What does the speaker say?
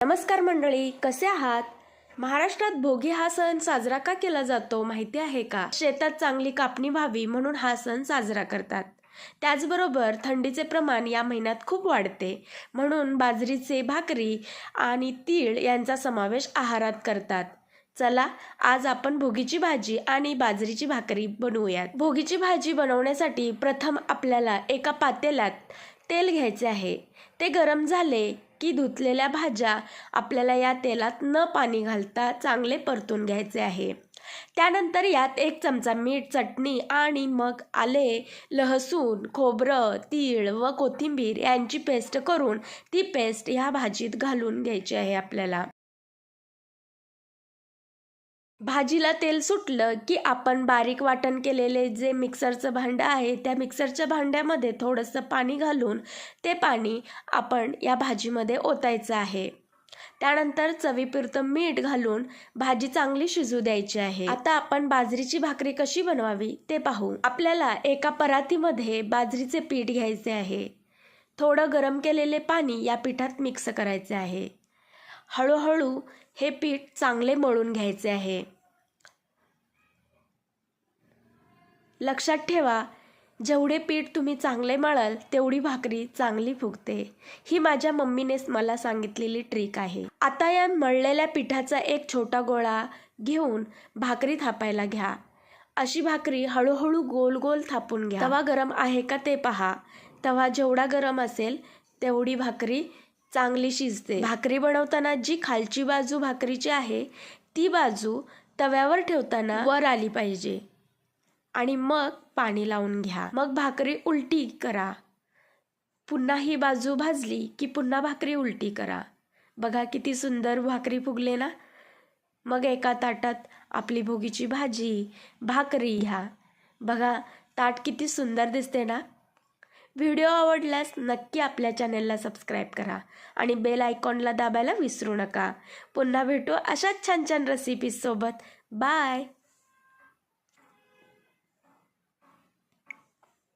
नमस्कार मंडळी कसे आहात? महाराष्ट्रात भोगी हा सण साजरा का केला जातो माहिती आहे का? शेतात चांगली कापणी व्हावी म्हणून हा सण साजरा करतात. त्याचबरोबर थंडीचे प्रमाण या महिन्यात खूप वाढते. म्हणून बाजरीचे भाकरी आणि तीळ यांचा समावेश आहारात करतात. चला आज आपण भोगीची भाजी आणि बाजरीची भाकरी बनवूयात. भोगीची भाजी बनवण्यासाठी प्रथम आपल्याला एका पातेल्यात तेल घ्यायचे आहे. ते गरम झाले की धुतलेल्या भाज्या आपल्याला या तेलात न पाणी घालता चांगले परतून घ्यायचे आहे. त्यानंतर यात एक चमचा मीठ चटणी आणि मग आले लहसूण खोबरं तीळ व कोथिंबीर यांची पेस्ट करून ती पेस्ट ह्या भाजीत घालून घ्यायची आहे आपल्याला. भाजीला तेल सुटलं की आपण बारीक वाटण केलेले जे मिक्सरचं भांडं आहे त्या मिक्सरच्या भांड्यामध्ये थोडंसं पाणी घालून ते पाणी आपण या भाजीमध्ये ओतायचं आहे. त्यानंतर चवीपुरतं मीठ घालून भाजी चांगली शिजू द्यायची आहे. आता आपण बाजरीची भाकरी कशी बनवावी ते पाहू. आपल्याला एका परातीमध्ये बाजरीचे पीठ घ्यायचे आहे. थोडं गरम केलेले पाणी या पिठात मिक्स करायचे आहे. हळूहळू हे पीठ चांगले मळून घ्यायचे आहे. लक्षात ठेवा जेवढे पीठ तुम्ही चांगले मळाल तेवढी भाकरी चांगली फुगते. ही माझ्या मम्मीनेच मला सांगितलेली ट्रिक आहे. आता या मळलेल्या पिठाचा एक छोटा गोळा घेऊन भाकरी थापायला घ्या. अशी भाकरी हळूहळू गोल गोल थापून घ्या. तवा गरम आहे का ते पहा. तवा जेवढा गरम असेल तेवढी भाकरी चांगली शिजते. भाकरी बनवताना जी खालची बाजू भाकरीची आहे ती बाजू तव्यावर ठेवताना वर आली पाहिजे. आणि मग पाणी लावून घ्या. मग भाकरी उलटी करा. पुन्हा ही बाजू भाजली की पुन्हा भाकरी उलटी करा. बघा किती सुंदर भाकरी फुगले ना. मग एका ताटात आपली भोगीची भाजी भाकरी घ्या. बघा ताट किती सुंदर दिसते ना. व्हिडिओ आवडल्यास नक्की आपल्या चॅनेलला सबस्क्राईब करा आणि बेल आयकॉनला दाबायला विसरू नका. पुन्हा भेटू अशाच छान छान रेसिपीजसोबत बाय!